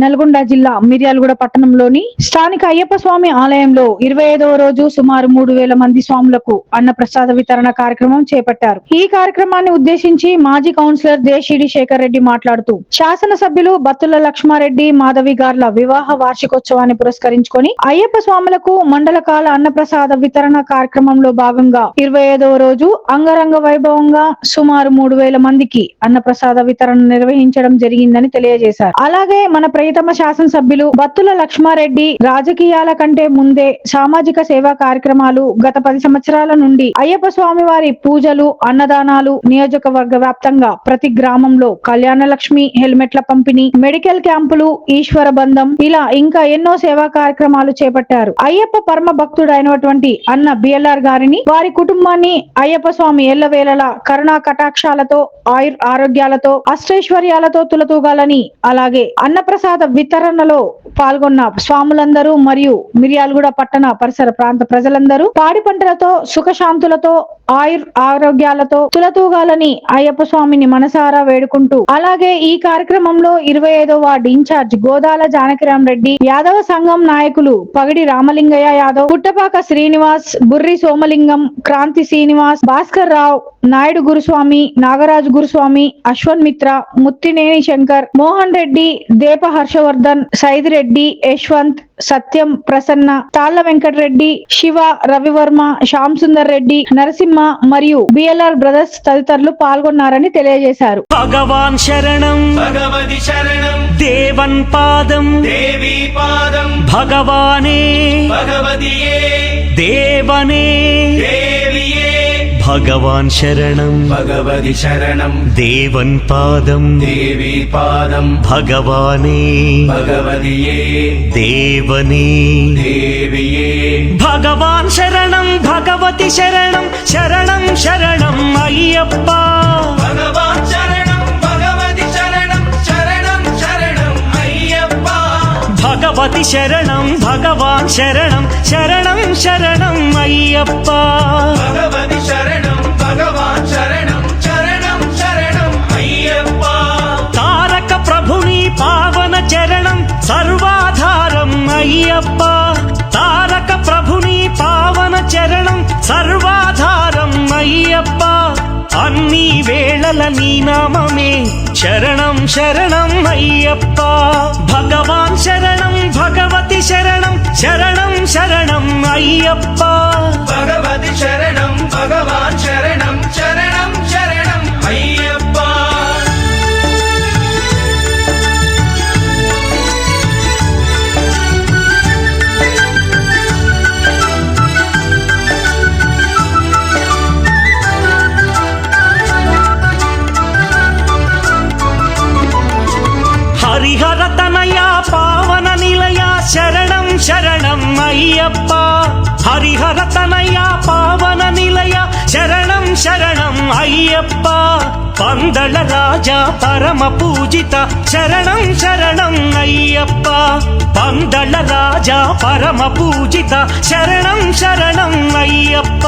నల్గొండ జిల్లా మిర్యాలగూడ పట్టణంలోని స్థానిక అయ్యప్ప స్వామి ఆలయంలో ఇరవై ఐదవ రోజు సుమారు మూడు వేల మంది స్వాములకు అన్న ప్రసాద వితరణ కార్యక్రమం చేపట్టారు. ఈ కార్యక్రమాన్ని ఉద్దేశించి మాజీ కౌన్సిలర్ దేశిడి శేఖర్ రెడ్డి మాట్లాడుతూ శాసనసభ్యులు బత్తుల లక్ష్మారెడ్డి మాధవి గార్ల వివాహ వార్షికోత్సవాన్ని పురస్కరించుకొని అయ్యప్ప స్వాములకు మండల కాల అన్నప్రసాద వితరణ కార్యక్రమంలో భాగంగా ఇరవై ఐదవ రోజు అంగరంగ వైభవంగా సుమారు మూడు వేల మందికి అన్నప్రసాద వితరణ నిర్వహించడం జరిగిందని తెలియజేశారు. అలాగే మన ప్రియతమ శాసనసభ్యులు బత్తుల లక్ష్మారెడ్డి రాజకీయాల కంటే ముందే సామాజిక సేవా కార్యక్రమాలు గత పది సంవత్సరాల నుండి అయ్యప్ప స్వామి వారి పూజలు అన్నదానాలు నియోజకవర్గ వ్యాప్తంగా ప్రతి గ్రామంలో కళ్యాణ లక్ష్మి హెల్మెట్ల పంపిణీ మెడికల్ క్యాంపులు ఈశ్వర బంధం ఇలా ఇంకా ఎన్నో సేవా కార్యక్రమాలు చేపట్టారు. అయ్యప్ప పరమ భక్తుడైనటువంటి అన్న బిఎల్ఆర్ గారిని వారి కుటుంబాన్ని అయ్యప్ప స్వామి ఎల్లవేళలా కరుణా కటాక్షాలతో ఆయుర్ ఆరోగ్యాలతో అష్టైశ్వర్యాలతో తులతూగాలని అలాగే అన్నప్రసాద వితరణలో పాల్గొన్న స్వాములందరూ మరియు మిర్యాలగూడ పట్టణ పరిసర ప్రాంత ప్రజలందరూ పాడి పంటలతో సుఖశాంతులతో ఆయుర్ ఆరోగ్యాలతో తులతూగాలని అయ్యప్ప స్వామిని మనసారా వేడుకుంటూ అలాగే ఈ కార్యక్రమంలో ఇరవై ఐదో వార్డు ఇన్ఛార్జ్ గోదాల జానకిరామ్ రెడ్డి యాదవ సంఘం నాయకులు పగిడి రామలింగయ్య యాదవ్ పుట్టపాక శ్రీనివాస్ బుర్రి సోమలింగం క్రాంతి శ్రీనివాస్ భాస్కర్ రావు నాయుడు గురుస్వామి నాగరాజు గురుస్వామి అశ్వన్ మిత్ర ముత్తినేని శంకర్ మోహన్ రెడ్డి దేపహర్ హర్షవర్ధన్ సైద్ రెడ్డి యశ్వంత్ సత్యం ప్రసన్న తాళ్ళ వెంకటరెడ్డి శివ రవివర్మ శ్యామ్ సుందర్ రెడ్డి నరసింహ మరియు బిఎల్ఆర్ బ్రదర్స్ తదితరులు పాల్గొన్నారని తెలియజేశారు. భగవాన్ శరణం భగవతి శరణం దేవన్ పాదం దేవీ పాదం భగవానే భగవతియే. దేవనే. భగవాన్ శరణం భగవతి శరణం దేవన్ పాదం దేవీ పాదం భగవానే భగవతియే దేవనే దేవియే భగవాన్ శరణం భగవతి శరణం శరణం శరణం అయ్యప్ప భగవాన్ శరణం భగవతి శరణం శరణం శరణం అయ్యప్ప భగవతి శరణం భగవాన్ శరణం శరణం శరణం అయ్యప్ప భగవతి శరణం అన్ని వేళల నీ నామమే. శరణం శరణం అయ్యప్ప. భగవాన్ శరణం భగవాన్ హరిహర తనయ పావన నిలయ శరణం శరణం అయ్యప్ప పందళ రాజా పరమ పూజిత శరణం శరణం అయ్యప్ప పందళ రాజా పరమ పూజిత శరణం శరణం అయ్యప్ప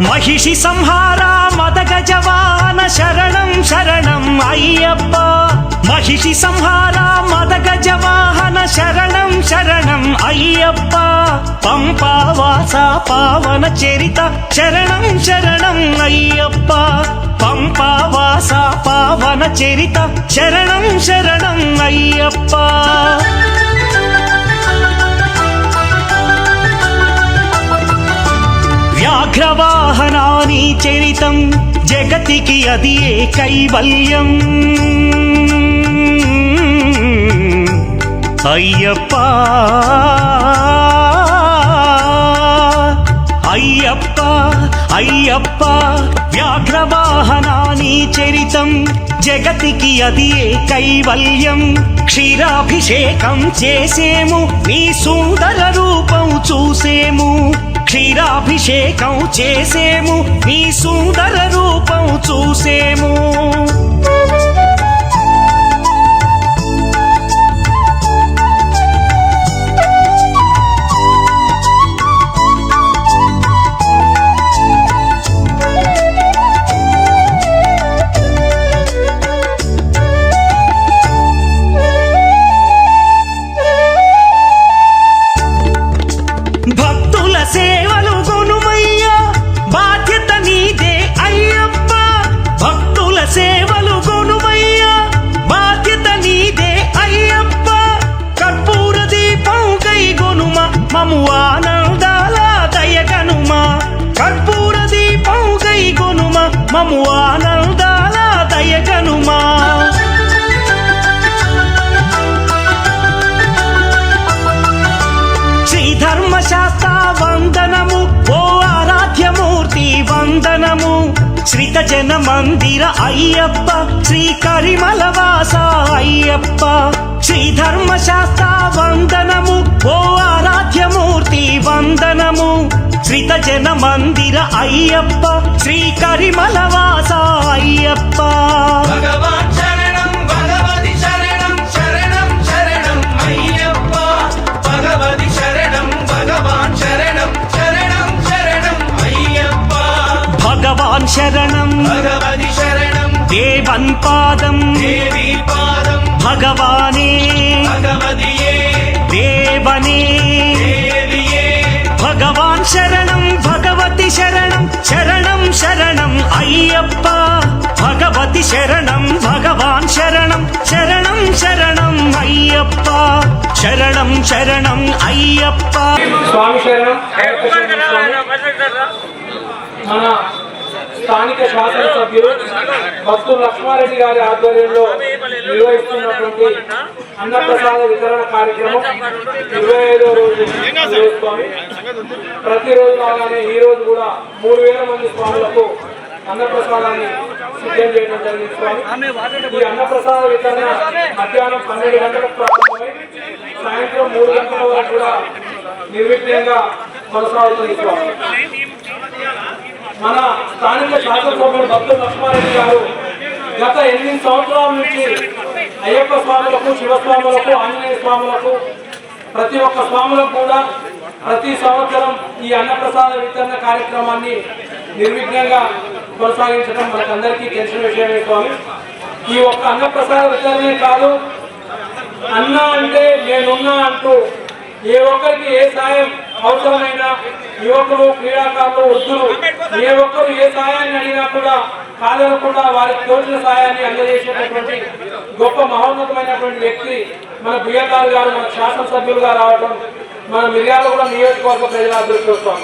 మహిషి సంహార మదగ జవాన శరణం శరణం అయ్యప్ప. మహిషి సంహార మదగ జవాహన శరణం శరణం అయ్యప్ప. పంపావాస పావన చరిత శరణం శరణం అయ్యప్ప. పంపావాస పావన చరిత శరణం శరణం అయ్యప్ప. వ్యాఘ్రవాహనాని జగతికి అది ఏ కైవల్యం? అయ్యప్ప అయ్యప్ప అయ్యప్ప వ్యాఘ్రవాహనాని చరితం జగతికి అది ఏ కైవల్యం? క్షీరాభిషేకం చేసేము నీ సుందర రూపం. చూసేము క్షీరాభిషేకం చేసేము నీ సుందర రూపం చూసేము. శ్రీత జన మందిర అయ్యప్ప శ్రీ కరిమలవాస అయ్యప్ప. శ్రీ ధర్మశాస్త్ర వందనము ఓ ఆరాధ్యమూర్తి వందనము. శ్రీత జన మందిర అయ్యప్ప శ్రీ కరిమలవాస అయ్యప్ప. భగవాన్ శరణం భగవతి శరణం దేవన్ పాదం దేవి పాదం భగవానే భగవతియే దేవనే దేవియే భగవాన్ శరణం భగవతి శరణం శరణం శరణం అయ్యప్ప భగవతి శరణం భగవాన్ శరణం శరణం శరణం అయ్యప్ప శరణం శరణం అయ్యప్ప స్వామి శరణం అయ్యప్ప శరణం స్వామి. మన స్థానిక శాసనసభ్యులు భక్తులు లక్ష్మారెడ్డి గారి ఆధ్వర్యంలో నిర్వహిస్తున్నటువంటి అన్నప్రసాద వితరణ కార్యక్రమం ఇరవై ఐదో రోజు ఈరోజు స్వామి ప్రతిరోజు లాగానే ఈ రోజు కూడా మూడు వేల మంది స్వాములకు అన్నప్రసాదాన్ని సిద్ధం చేయడం జరిగింది. స్వామి ఈ అన్నప్రసాద వితరణ మధ్యాహ్నం పన్నెండు గంటలకు ప్రారంభమై సాయంత్రం మూడు గంటల వరకు కూడా నిర్విఘ్నంగా కొనసాగుతుంది స్వామి. మన స్థానిక శాసనసభ్యులు భక్తులు లక్ష్మారెడ్డి గారు గత ఎనిమిది సంవత్సరాల నుంచి అయ్యప్ప స్వాములకు శివస్వాములకు ఆంజనేయ స్వాములకు ప్రతి ఒక్క స్వాములకు కూడా ప్రతి సంవత్సరం ఈ అన్నప్రసాద వితరణ కార్యక్రమాన్ని నిర్విఘ్నంగా కొనసాగించడం మనకందరికీ తెలిసిన విషయమే స్వామి. ఈ ఒక్క అన్నప్రసాద వితరణే కాదు అన్న అంటే నేనున్నా అంటూ ఏ ఒక్కరికి ఏ సాయం అవసరమైన యువకులు క్రీడాకారులు వృద్ధులు ఏ ఒక్కరు ఏ సహాయాన్ని అడిగినా కూడా కాదనకుండా వారికి తోచిన సాయాన్ని అందజేసేటటువంటి గొప్ప మహోన్నతమైనటువంటి వ్యక్తి మన బియ్యగారు గారు మన శాసనసభ్యులుగా రావడం మన మిర్యాలగూడ నియోజకవర్గ ప్రజల అదృష్టం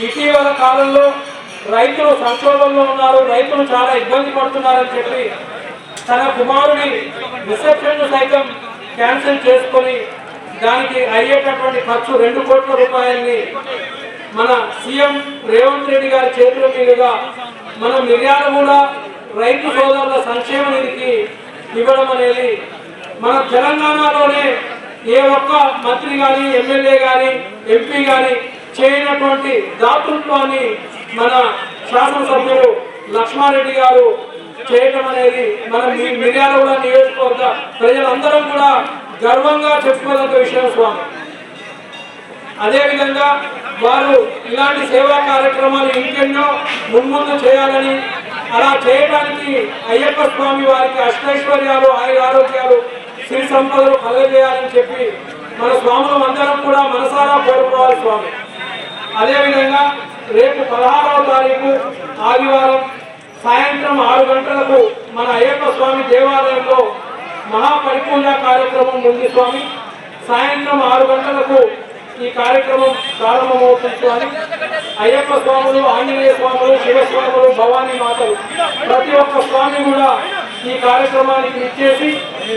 ఇటీవల కాలంలో రైతులు సంక్షోభంలో ఉన్నారు రైతులు చాలా ఇబ్బంది పడుతున్నారని చెప్పి తన కుమారుడి రిసెప్షన్ సైతం క్యాన్సిల్ చేసుకొని దానికి అయ్యేటటువంటి ఖర్చు రెండు కోట్ల రూపాయల్ని మన సీఎం రేవంత్ రెడ్డి గారి చేతుల మీదుగా మన మిర్యాలగూడ రైతు సోదరుల సంక్షేమ నిధికి ఇవ్వడం అనేది మన తెలంగాణలోనే ఏ ఒక్క మంత్రి కానీ ఎమ్మెల్యే కానీ ఎంపీ కానీ చేయనటువంటి దాతృత్వాన్ని మన శాసనసభ్యులు లక్ష్మారెడ్డి గారు చేయటం అనేది మన మిర్యాలగూడ నియోజకవర్గ ప్రజలందరం కూడా గర్వంగా చెప్పుకోదగ్గ విషయం స్వామి. అదేవిధంగా వారు ఇలాంటి సేవా కార్యక్రమాలు ఇంకెన్నో మున్ముందు చేయాలని అలా చేయడానికి అయ్యప్ప స్వామి వారికి అష్టైశ్వర్యాలు ఆయుర ఆరోగ్యాలు శ్రీ సంపదలు కలగజేయాలని చెప్పి మన స్వాములు అందరం కూడా మనసారా కోరుకోవాలి స్వామి. అదేవిధంగా రేపు పదహారవ తారీఖు ఆదివారం సాయంత్రం ఆరు గంటలకు మన అయ్యప్ప స్వామి దేవాలయంలో మహాపరిపూర్ణ కార్యక్రమం ఉంది స్వామి. సాయంత్రం ఆరు గంటలకు ఈ కార్యక్రమం ప్రారంభమవుతుంది స్వామి అయ్యప్ప స్వాములు ఆంజనేయ స్వాములు శివస్వాములు భవానీ మాతలు ప్రతి ఒక్క స్వామి కూడా ఈ కార్యక్రమానికి ఇచ్చేసి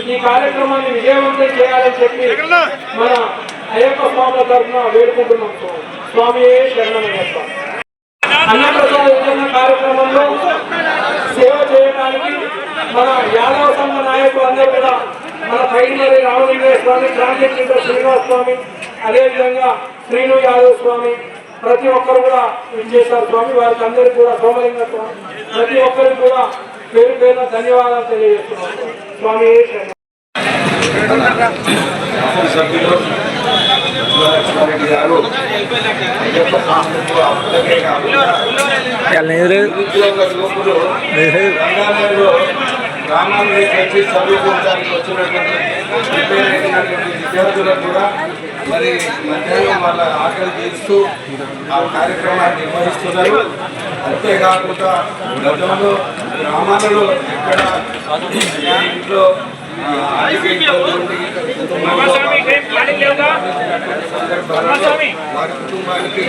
ఈ కార్యక్రమాన్ని విజయవంతం చేయాలని చెప్పి మన అయ్యప్ప స్వాముల తరఫున వేడుకుంటున్నాం స్వామి. స్వామియే శరణమయ్యప్ప అన్నప్రసాద కార్యక్రమంలో సేవ చేయడానికి మన యాదవ సంఘ నాయకులు అందరూ కూడా మన పైనరి రామలింగయ్య స్వామి ట్రాన్స్జెండర్ శ్రీనివాస్ స్వామి అదేవిధంగా శ్రీను యాదవ్ స్వామి ప్రతి ఒక్కరు కూడా చేశారు స్వామి వారికి అందరికీ కూడా సోమలింగ స్వామి ప్రతి ఒక్కరికి కూడా పేరు పేరున ధన్యవాదాలు తెలియజేస్తున్నాం స్వామి సభ్యులు శివలక్ష్మారెడ్డి గారు అయ్యప్ప వచ్చి చదువుకోవడానికి వచ్చినటువంటి విద్యార్థులకు కూడా మరి మధ్యాహ్నం వాళ్ళ ఆకలి తీరుస్తూ ఆ కార్యక్రమాన్ని నిర్వహిస్తున్నారు అంతేకాకుండా గతంలో గ్రామాలలో ఎక్కడ ఇంట్లో వారి కుటుంబానికి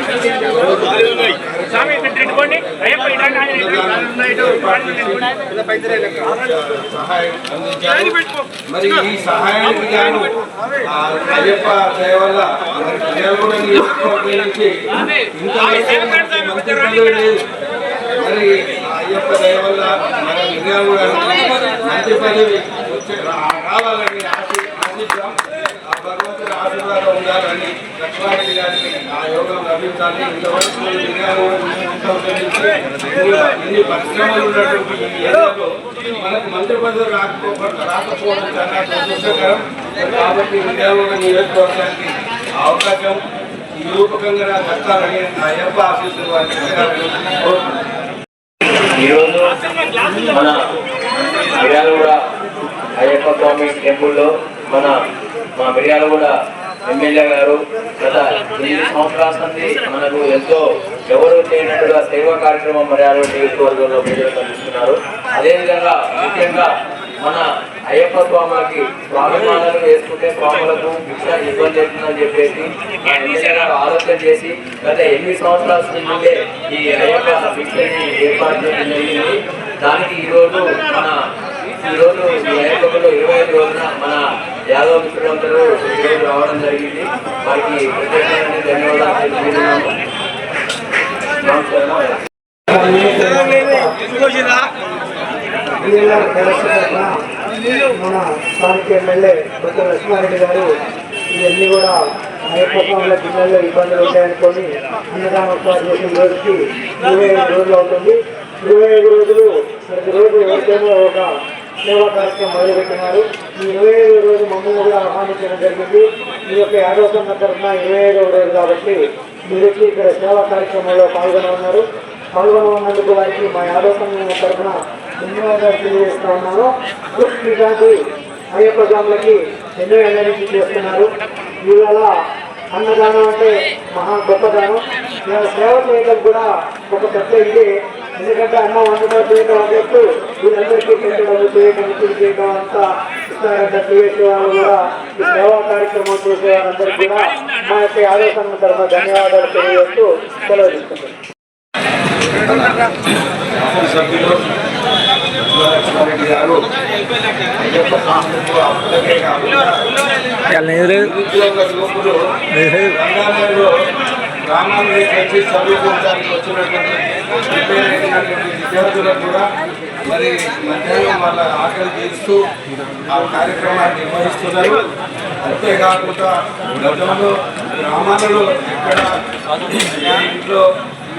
సహాయం అందించారు మరి ఈ సహాయానికి గాను అయ్యప్ప దయ వల్ల మరి ప్రజలు నియోజకవర్గం మరి అయ్యప్ప దయ వల్ల మన మిర్యాలు మంత్రి పదవి వచ్చే రావాలని ఆశ ఆశిద్దాం ఆ భగవంతుడి ఆశీర్వాదం ఉండాలని లక్ష్మారెడ్డి గారికి ఆ యోగం లభించాలి. ఇంతవరకు మిర్యాలు ఇన్ని పరిశ్రమలు ఉన్నటువంటి ఈ ఏరియాలో మనకు మంత్రి పదవి రాకపోవడం రాకపోవడం చాలా సంతోషకరం కాబట్టి మిర్యాలు నియోజకవర్గానికి అవకాశం ఈ రూపకంగా నాకు దక్కాలని ఆ అయ్యప్ప ఆశీస్సులు వారికి ఈరోజు మన మిర్యాలగూడ అయ్యప్ప స్వామి టెంపుల్లో మన మా మిర్యాలగూడ ఎమ్మెల్యే గారు గత ఎనిమిది సంవత్సరాల నుండి మనకు ఎంతో ఎవరు చేయనట్టుగా సేవా కార్యక్రమం మిర్యాలగూడ నియోజకవర్గంలో ప్రజలకు అందిస్తున్నారు. అదేవిధంగా ముఖ్యంగా మన అయ్యప్ప స్వాములకి స్వామిమాలను వేసుకుంటే స్వాములకు భిక్ష ఇబ్బంది అవుతుందని చెప్పేసి ఆలోచన చేసి గత ఎనిమిది సంవత్సరాల నుండే ఈ అయ్యప్ప భిక్షని ఏర్పాటు చేయడం జరిగింది. దానికి ఈరోజు మన ఈరోజు ఈ అయ్యప్పలో ఇరవై ఐదు రోజున మన యాదవ మిత్రులందరూ ఈరోజు రావడం జరిగింది. వారికి ప్రత్యేకమైన ధన్యవాదాలు మన స్థానిక ఎమ్మెల్యే కొత్త లక్ష్మారెడ్డి గారు ఇవన్నీ కూడా అయ్యప్ప స్వాముల జిల్లాలో ఇబ్బందులు ఉంటాయనుకొని అన్నదానోత్సవాలు చేసిన రోజుకి ఇరవై ఐదు రోజులు అవుతుంది ఇరవై ఐదు రోజులు ప్రతిరోజు ఎవరికైనా ఒక సేవా కార్యక్రమం మొదలుపెట్టినారు ఈ ఇరవై ఐదు రోజు మమ్మల్ని కూడా ఆహ్వానించడం జరిగింది. ఈ యొక్క యాదవ సంఘ ఇరవై ఐదవ రోజు కాబట్టి మీరు వచ్చి ఇక్కడ సేవా కార్యక్రమంలో పాల్గొనన్నారు పాల్గొనన్నందుకు వారికి మా యాదవ సంఘం తరఫున ధన్యవాదాలు తెలియజేస్తా ఉన్నాను. ఇలాంటి అయ్యప్ప స్వాములకి ఎన్నో ఏళ్ళ చేస్తున్నారు. ఇవాళ అన్నదానం అంటే మహా గొప్పదానం ఇవాళ సేవ చేయడం కూడా ఒక పెద్ద ఇది. ఎందుకంటే అమ్మ వండడం చేయడం అన్నట్టు వీళ్ళందరికీ పెట్టడం చేయడం చేయడం అంతా ఇస్తారంట కూడా ఈ సేవా కార్యక్రమం చేసే వాళ్ళందరికీ కూడా మా యొక్క యాదవ తరఫున ధన్యవాదాలు తెలియజేస్తూ సెలవు గ్రామాన్ని వచ్చి చదువుకోవడానికి వచ్చినటువంటి విద్యార్థులకు కూడా మరి మధ్యాహ్నం వాళ్ళ ఆకలి తీరుస్తూ ఆ కార్యక్రమాన్ని నిర్వహిస్తున్నారు. అంతేకాకుండా గతంలో గ్రామాలలో ఎక్కడ ఇంట్లో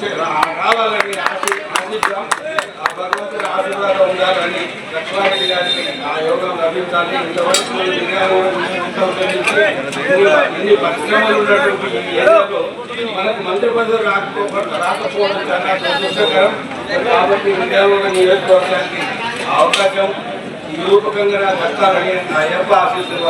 రావాలని ఆశిద్దాం. ఆ భగవంతుడి ఆశీర్వాదం ఉండాలని లక్ష్మారెడ్డి గారికి ఆ యోగం లభించాలి. ఇంతవరకు ఇన్ని పరిశ్రమలు ఉన్నటువంటి ఈ ఏరియాలో మనకు మంత్రి పదవి రాకపోవడం రాకపోవడం చాలా సంతోషకరం. కాబట్టి మిర్యాలు నియోజకవర్గానికి అవకాశం ఈ రూపకంగా దక్కాలని ఆ యొక్క ఆశీస్సులు